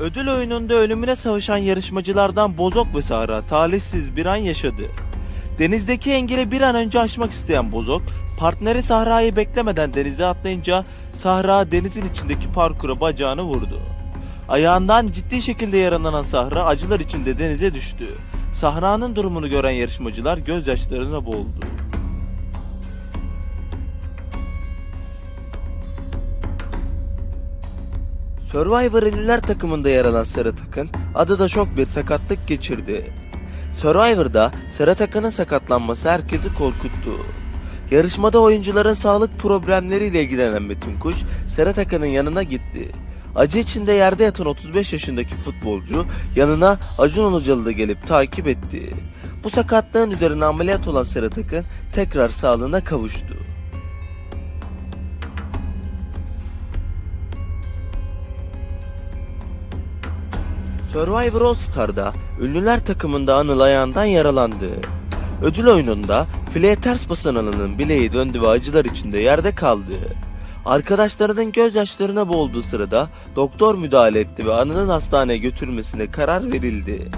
Ödül oyununda ölümüne savaşan yarışmacılardan Bozok ve Sahra talihsiz bir an yaşadı. Denizdeki engeli bir an önce aşmak isteyen Bozok, partneri Sahra'yı beklemeden denize atlayınca Sahra denizin içindeki parkura bacağını vurdu. Ayağından ciddi şekilde yaralanan Sahra acılar içinde denize düştü. Sahra'nın durumunu gören yarışmacılar gözyaşlarına boğuldu. Survivor ünlüler takımında yer alan Serhat Akın adı da şok bir sakatlık geçirdi. Survivor'da Serhat Akın'ın sakatlanması herkesi korkuttu. Yarışmada oyuncuların sağlık problemleriyle ilgilenen Metin Kuş, Serhat Akın'ın yanına gitti. Acı içinde yerde yatan 35 yaşındaki futbolcu yanına Acun Ilıcalı da gelip takip etti. Bu sakatlığın üzerine ameliyat olan Serhat Akın tekrar sağlığına kavuştu. Survivor All Star'da ünlüler takımında Anıl ayağından yaralandı. Ödül oyununda fileye ters basan Anıl'ın bileği döndü ve acılar içinde yerde kaldı. Arkadaşlarının gözyaşlarına boğulduğu sırada doktor müdahale etti ve Anıl'ın hastaneye götürülmesine karar verildi.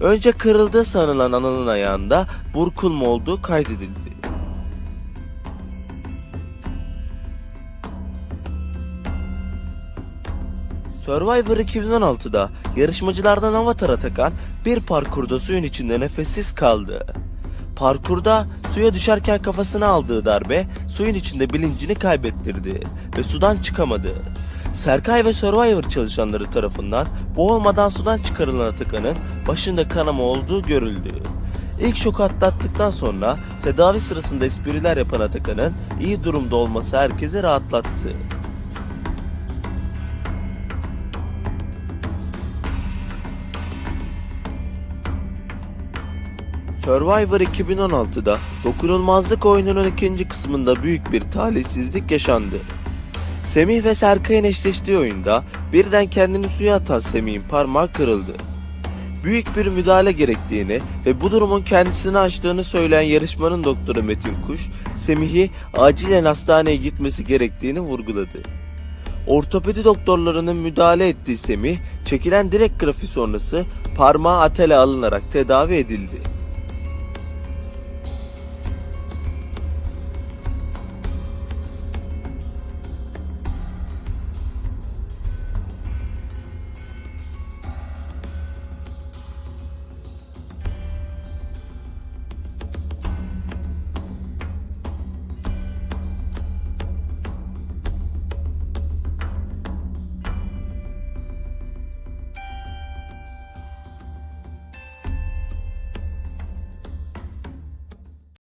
Önce kırıldığı sanılan Anıl'ın ayağında burkulma olduğu kaydedildi. Survivor 2016'da yarışmacılardan Avatar Atakan bir parkurda suyun içinde nefessiz kaldı. Parkurda suya düşerken kafasına aldığı darbe suyun içinde bilincini kaybettirdi ve sudan çıkamadı. Serkay ve Survivor çalışanları tarafından boğulmadan sudan çıkarılan Atakan'ın başında kanama olduğu görüldü. İlk şoku atlattıktan sonra tedavi sırasında espriler yapan Atakan'ın iyi durumda olması herkesi rahatlattı. Survivor 2016'da dokunulmazlık oyununun ikinci kısmında büyük bir talihsizlik yaşandı. Semih ve Serkay'ın eşleştiği oyunda birden kendini suya atan Semih'in parmağı kırıldı. Büyük bir müdahale gerektiğini ve bu durumun kendisini açtığını söyleyen yarışmanın doktoru Metin Kuş, Semih'i acilen hastaneye gitmesi gerektiğini vurguladı. Ortopedi doktorlarının müdahale ettiği Semih, çekilen direkt grafi sonrası parmağı atele alınarak tedavi edildi.